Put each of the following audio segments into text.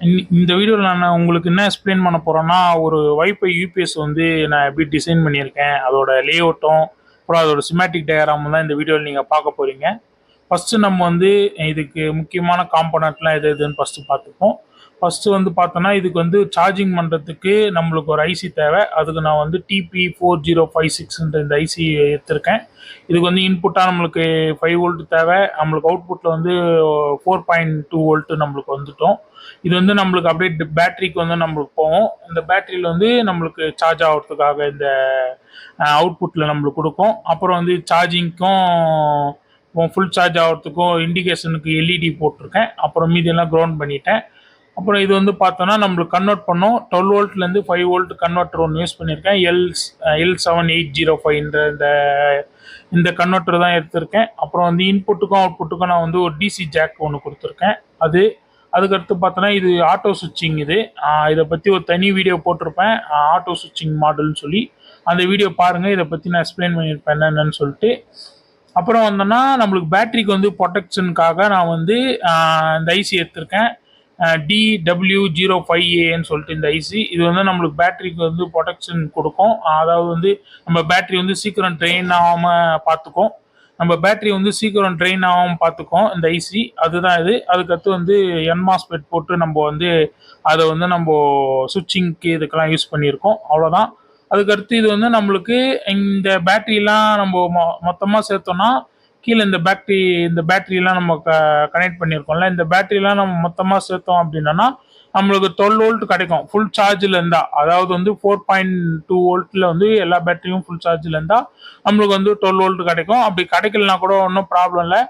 இந்த வீடியோவில் நான் உங்களுக்கு என்ன எக்ஸ்பிளைன் பண்ண போகிறேன்னா ஒரு வைஃபை யூபிஎஸ் வந்து நான் எப்படி டிசைன் பண்ணியிருக்கேன் அதோட லேஅவுட்டும் அப்புறம் அதோட சிமேட்டிக் டயக்ராம் தான் இந்த வீடியோவில் நீங்கள் பார்க்க போகிறீங்க ஃபஸ்ட்டு நம்ம வந்து இதுக்கு முக்கியமான காம்பனண்ட்லாம் எது எதுன்னு ஃபஸ்ட்டு பார்த்துப்போம். ஃபஸ்ட்டு வந்து பார்த்தோன்னா இதுக்கு வந்து சார்ஜிங் பண்ணுறதுக்கு நம்மளுக்கு ஒரு ஐசி தேவை. அதுக்கு நான் வந்து டிபி ஃபோர் ஜீரோ ஃபைவ் சிக்ஸ்ன்ற இந்த ஐசி எடுத்திருக்கேன். இதுக்கு வந்து இன்புட்டாக நம்மளுக்கு ஃபைவ் வோல்ட் தேவை. நம்மளுக்கு அவுட்புட்டில் வந்து ஃபோர் பாயிண்ட் டூ வோல்ட்டு நம்மளுக்கு வந்துட்டோம். இது வந்து நம்மளுக்கு அப்படியே பேட்டரிக்கு வந்து நம்மளுக்கு போகும். இந்த பேட்டரியில் வந்து நம்மளுக்கு சார்ஜ் ஆகிறதுக்காக இந்த அவுட்புட்டில் நம்மளுக்கு கொடுக்கும். அப்புறம் வந்து சார்ஜிங்க்கும் ஃபுல் சார்ஜ் ஆகிறதுக்கும் இண்டிகேஷனுக்கு எல்இடி போட்டிருக்கேன். அப்புறம் மீதியெல்லாம் க்ரௌண்ட் பண்ணிட்டேன். அப்புறம் இது வந்து பார்த்தோன்னா நம்மளுக்கு கன்வெர்ட் பண்ணோம். டுவெல் வோல்ட்லேருந்து ஃபைவ் வோல்ட் கன்வெர்ட்டர் ஒன்று யூஸ் பண்ணியிருக்கேன். L L seven eight zero ஃபைவ்ன்ற இந்த இந்த கன்வெர்ட்டர் தான் எடுத்திருக்கேன். அப்புறம் வந்து இன்புட்டுக்கும் அவுட்புட்டுக்கும் நான் வந்து ஒரு டிசி ஜாக் ஒன்று கொடுத்துருக்கேன். அது அதுக்கடுத்து பார்த்தோன்னா இது ஆட்டோ சுவிட்சிங் இது. இதை பற்றி ஒரு தனி வீடியோ போட்டிருப்பேன். ஆட்டோ சுவிட்சிங் மாடல்னு சொல்லி. அந்த வீடியோ பாருங்கள் இதை பற்றி நான் எக்ஸ்பிளைன் பண்ணியிருப்பேன் என்னென்னு சொல்லிட்டு. அப்புறம் வந்தோன்னா நம்மளுக்கு பேட்டரிக்கு வந்து ப்ரொடெக்ஷனுக்காக நான் வந்து இந்த ஐசி எடுத்திருக்கேன். டிடபிள்யூ ஜீரோ ஃபைவ் ஏன்னு சொல்லிட்டு இந்த ஐசி இது வந்து நம்மளுக்கு பேட்டரிக்கு வந்து ப்ரொடெக்ஷன் கொடுக்கும். அதாவது வந்து நம்ம பேட்டரி வந்து சீக்கிரம் ட்ரெயின் ஆகாமல் பார்த்துக்கும். நம்ம பேட்டரி வந்து சீக்கிரம் ட்ரெயின் ஆகாமல் பார்த்துக்கும் இந்த ஐசி அதுதான் இது. அதுக்கடுத்து வந்து என்மாஸ்பெட் போட்டு நம்ம வந்து அதை வந்து நம்ம சுவிட்சிங்க்கு இதுக்கெல்லாம் யூஸ் பண்ணியிருக்கோம். அவ்வளோதான் அதுக்கடுத்து இது வந்து நம்மளுக்கு இந்த பேட்டரிலாம் நம்ம மொ மொத்தமாக சேர்த்தோன்னா கீழே இந்த பேட்ரி இந்த பேட்ரியெலாம் நம்ம க கனெக்ட் பண்ணியிருக்கோம்ல இந்த பேட்டரியெலாம் நம்ம மொத்தமாக சேர்த்தோம் அப்படின்னா நம்மளுக்கு டுவெல் வோல்ட் கிடைக்கும். ஃபுல் சார்ஜில் இருந்தால் அதாவது வந்து ஃபோர் பாயிண்ட் டூ வோல்ட்டில் வந்து எல்லா பேட்டரியும் ஃபுல் சார்ஜில் இருந்தால் நம்மளுக்கு வந்து டுவெல் வோல்ட் கிடைக்கும். அப்படி கிடைக்கலனா கூட ஒன்றும் ப்ராப்ளம் இல்லை.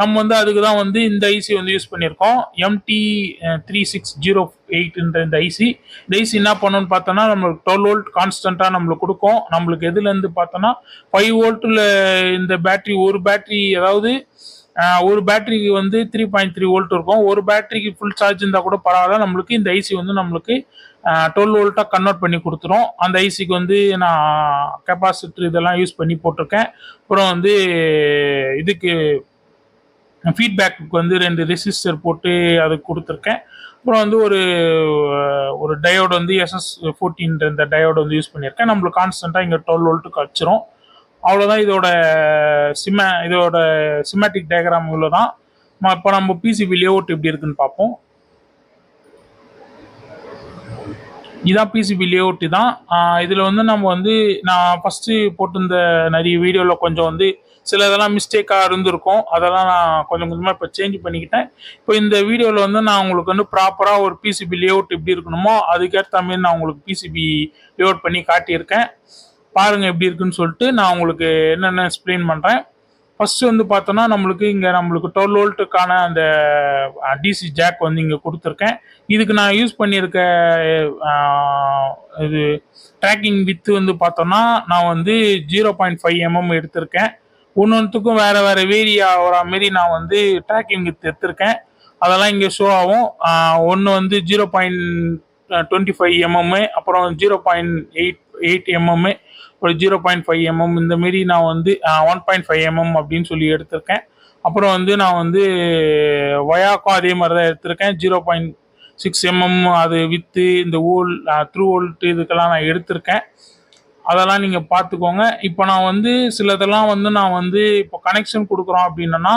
நம்ம வந்து அதுக்கு தான் வந்து இந்த ஐசி வந்து யூஸ் பண்ணியிருக்கோம். எம்டி த்ரீ சிக்ஸ் ஜீரோ எயிட்ன்ற இந்த ஐசி இந்த ஐசி என்ன பண்ணணும்னு பார்த்தோன்னா நம்மளுக்கு டுவெல் வோல்ட் கான்ஸ்டண்ட்டாக நம்மளுக்கு கொடுக்கும். நம்மளுக்கு எதுலேருந்து பார்த்தோன்னா ஃபைவ் வோல்ட்டில் இந்த பேட்டரி ஒரு பேட்டரி அதாவது ஒரு பேட்டரிக்கு வந்து த்ரீ பாயிண்ட் த்ரீ வோல்ட் இருக்கும். ஒரு பேட்டரிக்கு ஃபுல் சார்ஜ் இருந்தால் கூட பரவாயில்ல. நம்மளுக்கு இந்த ஐசி வந்து நம்மளுக்கு டுவெல் வோல்ட்டாக கன்வெர்ட் பண்ணி கொடுத்துரும். அந்த ஐசிக்கு வந்து நான் கெப்பாசிட்டர் இதெல்லாம் யூஸ் பண்ணி போட்டிருக்கேன். அப்புறம் வந்து இதுக்கு ஃபீட்பேக்கு வந்து ரெண்டு ரெசிஸ்டர் போட்டு அது கொடுத்துருக்கேன். அப்புறம் வந்து ஒரு ஒரு டயோடு வந்து எஸ்எஸ் ஃபோர்டீன்ற இந்த டயோடு வந்து யூஸ் பண்ணியிருக்கேன். நம்மளுக்கு கான்ஸ்டண்ட்டாக இங்கே டுவெல் வோல்ட்டுக்கு வச்சிரும் அவ்வளோதான் இதோட சிம இதோட சிமேட்டிக் டயக்ராம் இவ்வளோ தான். இப்போ நம்ம பிசிபி லேஅவுட் எப்படி இருக்குன்னு பார்ப்போம். இதான் பிசிபி லேஅவுட்டு தான். இதில் வந்து நம்ம வந்து நான் ஃபஸ்ட்டு போட்டிருந்த நிறைய வீடியோவில் கொஞ்சம் வந்து சில இதெல்லாம் மிஸ்டேக்காக இருந்திருக்கும். அதெல்லாம் நான் கொஞ்சம் கொஞ்சமாக இப்போ சேஞ்ச் பண்ணிக்கிட்டேன். இப்போ இந்த வீடியோவில் வந்து நான் உங்களுக்கு வந்து ப்ராப்பராக ஒரு பிசிபி லேஅவுட் எப்படி இருக்கணுமோ அதுக்கேற்ற மாதிரி நான் உங்களுக்கு பிசிபி லேஅவுட் பண்ணி காட்டியிருக்கேன். பாருங்கள் எப்படி இருக்குன்னு சொல்லிட்டு நான் உங்களுக்கு என்னென்ன எக்ஸ்பிளைன் பண்ணுறேன் ஃபர்ஸ்ட் வந்து பார்த்தோன்னா நம்மளுக்கு இங்கே நம்மளுக்கு டுவெல் வோல்ட்டுக்கான அந்த டிசி ஜாக் வந்து இங்கே கொடுத்துருக்கேன். இதுக்கு நான் யூஸ் பண்ணியிருக்க இது ட்ராக்கிங் வித்து வந்து பார்த்தோன்னா நான் வந்து ஜீரோ பாயிண்ட் ஃபைவ் எம்எம் எடுத்திருக்கேன். ஒன்று ஒன்றுத்துக்கும் வேறு வேறு வேரி ஆகிற மாரி நான் வந்து ட்ராக்கிங் எடுத்திருக்கேன். அதெல்லாம் இங்கே ஷோ ஆகும். ஒன்று வந்து zero point twenty five M M அப்புறம் zero point eight eight M M ஒரு zero point five M M இந்த மாரி நான் வந்து ஒன் பாயிண்ட் ஃபைவ் எம்எம் அப்படின்னு சொல்லி எடுத்திருக்கேன். அப்புறம் வந்து நான் வந்து வயாக்கும் அதே மாதிரி தான் எடுத்திருக்கேன். Zero point six M M அது வித்து இந்த ஓல் த்ரூ ஓல்ட்டு இதுக்கெல்லாம் நான் எடுத்திருக்கேன். அதெல்லாம் நீங்கள் பார்த்துக்கோங்க இப்போ நான் வந்து சிலதெல்லாம் வந்து நான் வந்து இப்போ கனெக்ஷன் கொடுக்குறோம் அப்படின்னா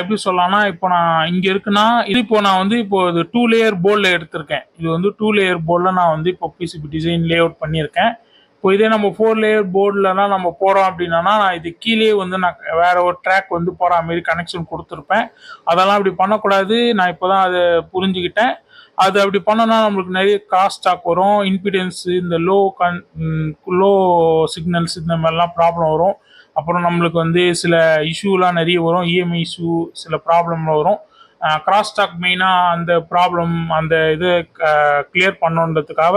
எப்படி சொல்லலாம்னா இப்போ நான் இங்கே இருக்குன்னா இது இப்போ நான் வந்து இப்போ இது டூ லேயர் போர்டில் எடுத்திருக்கேன். இது வந்து டூ லேயர் போர்டில் நான் வந்து இப்போ பிசிபி டிசைன் லே அவுட் பண்ணியிருக்கேன். இப்போ இதே நம்ம ஃபோர் லேயர் போர்டிலலாம் நம்ம போகிறோம் அப்படின்னா நான் இது கீழே வந்து நான் வேற ஒரு ட்ராக் வந்து போகிற மாதிரி கனெக்ஷன் கொடுத்துருப்பேன். அதெல்லாம் அப்படி பண்ணக்கூடாது. நான் இப்போ தான் அதை புரிஞ்சுக்கிட்டேன். அது அப்படி பண்ணோன்னா நம்மளுக்கு நிறைய காஸ்ட் ஸ்டாக் வரும். இன்பிடென்ஸ் இந்த லோ கன் லோ சிக்னல்ஸ் இந்த மாதிரிலாம் ப்ராப்ளம் வரும். அப்புறம் நம்மளுக்கு வந்து சில இஷ்யூலாம் நிறைய வரும். இஎம்ஐ இஷ்யூ சில ப்ராப்ளம்லாம் வரும். கிராஸ் ஸ்டாக் மெயினாக அந்த ப்ராப்ளம் அந்த இது கிளியர் பண்ணணுன்றதுக்காக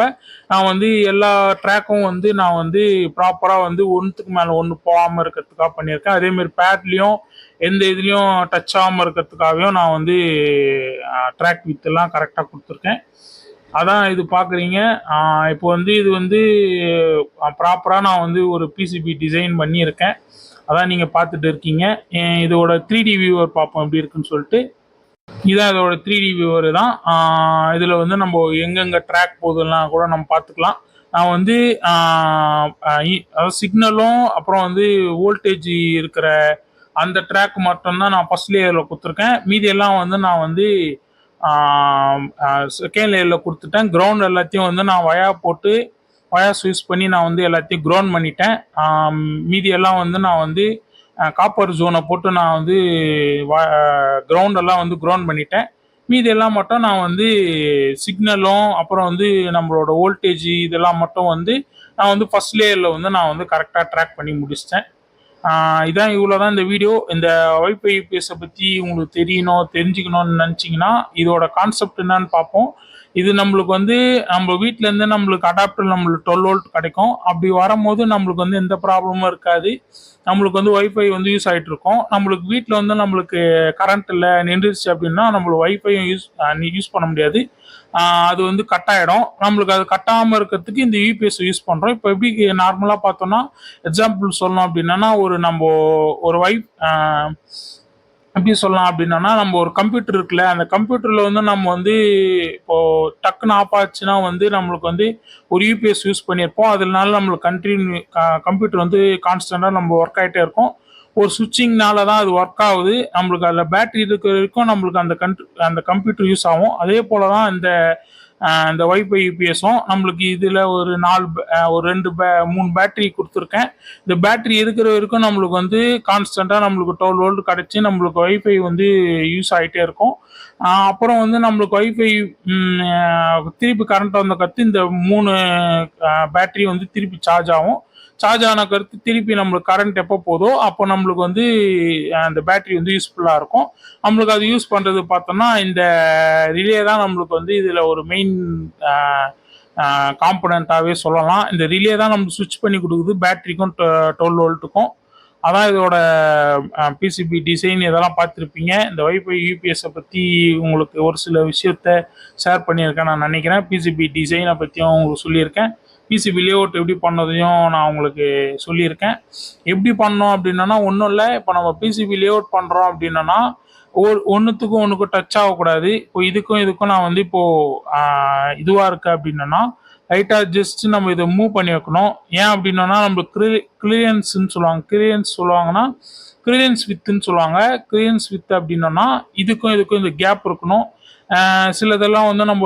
நான் வந்து எல்லா ட்ராக்கும் வந்து நான் வந்து ப்ராப்பராக வந்து ஒன்றுத்துக்கு மேலே ஒன்று போகாமல் இருக்கிறதுக்காக பண்ணியிருக்கேன். அதேமாரி பேட்லேயும் எந்த இதுலேயும் டச் ஆகாமல் இருக்கிறதுக்காகவும் நான் வந்து ட்ராக் வித்தெல்லாம் கரெக்டாக கொடுத்துருக்கேன். அதான் இது பார்க்குறீங்க. இப்போ வந்து இது வந்து ப்ராப்பராக நான் வந்து ஒரு பிசிபி டிசைன் பண்ணியிருக்கேன். அதான் நீங்கள் பார்த்துட்டு இருக்கீங்க. இதோட த்ரீ டி வியூவர் பார்ப்போம் எப்படி இருக்குன்னு சொல்லிட்டு. இதான் இதோட த்ரீ டி வியூவர் தான். இதில் வந்து நம்ம எங்கெங்கே ட்ராக் போகுதுலாம் கூட நம்ம பார்த்துக்கலாம். நான் வந்து இ- அதாவது சிக்னலும் அப்புறம் வந்து வோல்டேஜ் இருக்கிற அந்த ட்ராக் மட்டும்தான் நான் ஃபர்ஸ்ட் லேயரில் கொடுத்துருக்கேன். மீதி எல்லாம் வந்து நான் வந்து செகண்ட் லேயரில் கொடுத்துட்டேன். கிரவுண்ட் எல்லாத்தையும் வந்து நான் வயா போட்டு வயாஸ் யூஸ் பண்ணி நான் வந்து எல்லாத்தையும் க்ரௌண்ட் பண்ணிட்டேன். மீதி எல்லாம் வந்து நான் வந்து காப்பர் ஜோனை போட்டு நான் வந்து கிரவுண்ட் எல்லாம் வந்து க்ரௌண்ட் பண்ணிட்டேன். மீதி எல்லாம் மட்டும் நான் வந்து சிக்னலும் அப்புறம் வந்து நம்மளோட வோல்டேஜ் இதெல்லாம் மட்டும் வந்து நான் வந்து ஃபர்ஸ்ட் லேயரில் வந்து நான் வந்து கரெக்டாக ட்ராக் பண்ணி முடிச்சிட்டேன். இதான் இவ்வளோ தான் இந்த வீடியோ இந்த வைஃபை பேஸை பற்றி உங்களுக்கு தெரியணும் தெரிஞ்சுக்கணும்னு நினச்சிங்கன்னா இதோட கான்செப்ட் என்னன்னு பார்ப்போம். இது நம்மளுக்கு வந்து நம்ம வீட்டிலேருந்து நம்மளுக்கு அடாப்டர் நம்மளுக்கு டுவெல் வோல்ட் கிடைக்கும். அப்படி வரும்போது நம்மளுக்கு வந்து எந்த ப்ராப்ளமும் இருக்காது. நம்மளுக்கு வந்து ஒய்ஃபை வந்து யூஸ் ஆகிட்டு இருக்கும். நம்மளுக்கு வீட்டில் வந்து நம்மளுக்கு கரண்ட் இல்லை நின்றுச்சு அப்படின்னா நம்மளுக்கு ஒய்ஃபையும் யூஸ் யூஸ் பண்ண முடியாது. அது வந்து கட் ஆகிடும் நம்மளுக்கு அது கட்டாமல் இருக்கிறதுக்கு இந்த யூபிஎஸ் யூஸ் பண்ணுறோம் இப்போ எப்படி நார்மலாக பார்த்தோம்னா எக்ஸாம்பிள் சொல்லணும் அப்படின்னா ஒரு நம்ம ஒரு வைஃப் எப்படி சொல்லலாம் அப்படின்னா நம்ம ஒரு கம்ப்யூட்டர் இருக்குல்ல அந்த கம்ப்யூட்டரில் வந்து நம்ம வந்து இப்போ டக்குன்னு ஆஃப் ஆச்சுன்னா வந்து நம்மளுக்கு வந்து ஒரு யூபிஎஸ் யூஸ் பண்ணியிருப்போம். அதனால நம்மளுக்கு கண்டினியூ கம்ப்யூட்டர் வந்து கான்ஸ்டண்ட்டாக நம்ம ஒர்க் ஆகிட்டே இருக்கும். ஒரு சுவிட்சிங்னால தான் அது ஒர்க் ஆகுது. நம்மளுக்கு அதில் பேட்டரி இருக்கிற வரைக்கும் நம்மளுக்கு அந்த கண்ட் அந்த கம்ப்யூட்டர் யூஸ் ஆகும். அதே போல தான் இந்த இந்த வைஃபை யூபிஎஸும் நம்மளுக்கு இதில் ஒரு நாலு பே- ஒரு ரெண்டு பே மூணு பேட்டரி கொடுத்துருக்கேன். இந்த பேட்டரி இருக்கிற வரைக்கும் நம்மளுக்கு வந்து கான்ஸ்டண்ட்டாக நம்மளுக்கு டுவெல் வோல்ட் கிடச்சி நம்மளுக்கு வைஃபை வந்து யூஸ் ஆகிட்டே இருக்கும். அப்புறம் வந்து நம்மளுக்கு வைஃபை திருப்பி கரண்ட் வந்த கற்று இந்த மூணு பேட்டரி வந்து திருப்பி சார்ஜ் ஆகும். சார்ஜ் ஆன கருத்து திருப்பி நம்மளுக்கு கரண்ட் எப்போ போதோ அப்போ நம்மளுக்கு வந்து அந்த பேட்டரி வந்து யூஸ்ஃபுல்லாக இருக்கும். நம்மளுக்கு அது யூஸ் பண்ணுறது பார்த்தோம்னா இந்த ரிலே தான் நம்மளுக்கு வந்து இதில் ஒரு மெயின் காம்பனண்ட்டாகவே சொல்லலாம். இந்த ரிலே தான் நம்ம சுவிட்ச் பண்ணி கொடுக்குது பேட்டரிக்கும் டுவெல் வோல்ட்டுக்கும் அதான் இதோட பிசிபி டிசைன் இதெல்லாம் பார்த்துருப்பீங்க. இந்த வைஃபை யூபிஎஸ்ஸை பற்றி உங்களுக்கு ஒரு சில விஷயத்த ஷேர் பண்ணியிருக்கேன் நான் நினைக்கிறேன். பிசிபி டிசைனை பற்றியும் உங்களுக்கு சொல்லியிருக்கேன். பிசிபி லேஅவுட் எப்படி பண்ணதையும் நான் உங்களுக்கு சொல்லியிருக்கேன். எப்படி பண்ணோம் அப்படின்னா ஒன்றும் இல்லை. இப்போ நம்ம பிசிபி லேஅவுட் பண்ணுறோம் அப்படின்னா ஒரு ஒன்றுத்துக்கும் ஒன்றுக்கும் டச் ஆகக்கூடாது. இப்போ இதுக்கும் இதுக்கும் நான் வந்து இப்போது இதுவாக இருக்கு அப்படின்னா லைட்டாக ஜஸ்ட் நம்ம இதை மூவ் பண்ணி வைக்கணும். ஏன் அப்படின்னா நம்மளுக்கு கிளி கிளியன்ஸ்ன்னு சொல்லுவாங்க. கிளியன்ஸ் சொல்லுவாங்கன்னா கிளியன்ஸ் வித்துன்னு சொல்லுவாங்க. கிளியன்ஸ் வித் அப்படின்னா இதுக்கும் இதுக்கும் இந்த கேப் இருக்கணும். சிலதெல்லாம் வந்து நம்ம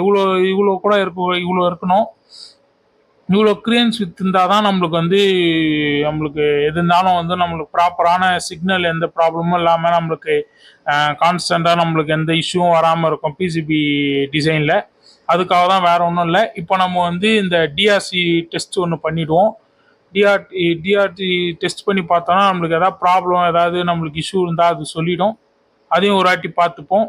இவ்வளோ இவ்வளோ கூட இருக்கும் இவ்வளோ இருக்கணும். இவ்வளோ கிரியன்ஸ் வித் இருந்தால் தான் நம்மளுக்கு வந்து நம்மளுக்கு எது இருந்தாலும் வந்து நம்மளுக்கு ப்ராப்பரான சிக்னல் எந்த ப்ராப்ளமும் இல்லாமல் நம்மளுக்கு கான்ஸ்டண்ட்டாக நம்மளுக்கு எந்த இஷ்யூவும் வராமல் இருக்கும் பிசிபி டிசைனில் அதுக்காக தான் வேறு ஒன்றும் இல்லை. இப்போ நம்ம வந்து இந்த டிஆர்சி டெஸ்ட் ஒன்று பண்ணிவிடுவோம் டிஆர்டி டிஆர்டி டெஸ்ட் பண்ணி பார்த்தோன்னா நம்மளுக்கு எதாவது ப்ராப்ளம் ஏதாவது நம்மளுக்கு இஷ்யூ இருந்தால் அது சொல்லிடும். அதையும் ஒரு வாட்டி பார்த்துப்போம்.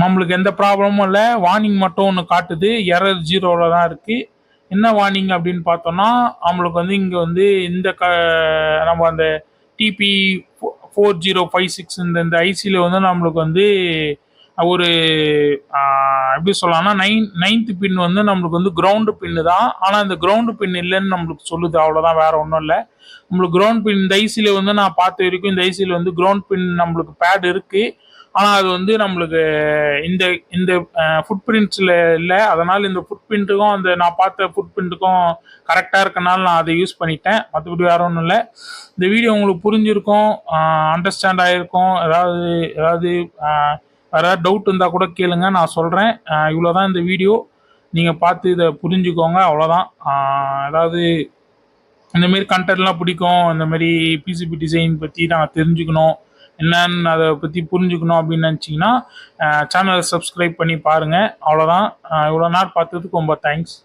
நம்மளுக்கு எந்த ப்ராப்ளமும் இல்லை. வார்னிங் மட்டும் ஒன்று காட்டுது. எரர் ஜீரோவில் தான் இருக்குது என்ன வார்னிங் அப்படின்னு பார்த்தோம்னா நம்மளுக்கு வந்து இங்கே வந்து இந்த க நம்ம அந்த TP four zero five six இந்த இந்த ஐசியில் வந்து நம்மளுக்கு வந்து ஒரு எப்படி சொல்லலாம்னா நைன் நைன்த்து பின் வந்து நம்மளுக்கு வந்து கிரவுண்டு பின்னு தான். ஆனால் இந்த கிரவுண்டு பின் இல்லைன்னு நம்மளுக்கு சொல்லுது. அவ்வளோதான் வேற ஒன்றும் இல்லை. நம்மளுக்கு கிரவுண்ட் பின் இந்த ஐசியில் வந்து நான் பார்த்த வரைக்கும் இந்த ஐசியில் வந்து கிரவுண்ட் பின் நம்மளுக்கு பேட் இருக்குது ஆனால் அது வந்து நம்மளுக்கு இந்த இந்த ஃபுட் பிரிண்ட்ஸில் இல்லை. அதனால் இந்த ஃபுட் பிரிண்ட்டுக்கும் அந்த நான் பார்த்த ஃபுட் பிரிண்ட்டுக்கும் கரெக்டாக இருக்கனால நான் அதை யூஸ் பண்ணிட்டேன். மற்றபடி வேற ஒன்றும் இல்லை. இந்த வீடியோ உங்களுக்கு புரிஞ்சிருக்கும். அண்டர்ஸ்டாண்ட் ஆகிருக்கும் ஏதாவது ஏதாவது வேறு ஏதாவது டவுட் இருந்தால் கூட கேளுங்க. நான் சொல்கிறேன் இவ்வளோ தான் இந்த வீடியோ நீங்கள் பார்த்து இதை புரிஞ்சுக்கோங்க. அவ்வளோதான் ஏதாவது இந்தமாரி கண்டென்ட்லாம் பிடிக்கும். இந்தமாரி பிசிபி டிசைன் பற்றி நான் தெரிஞ்சுக்கணும். என்னன்னு அதை பற்றி புரிஞ்சுக்கணும் அப்படின்னு நினச்சிங்கன்னா சேனலை சப்ஸ்கிரைப் பண்ணி பாருங்கள் அவ்வளோதான் இவ்வளோ நேரம் பார்த்ததுக்கு ரொம்ப தேங்க்ஸ்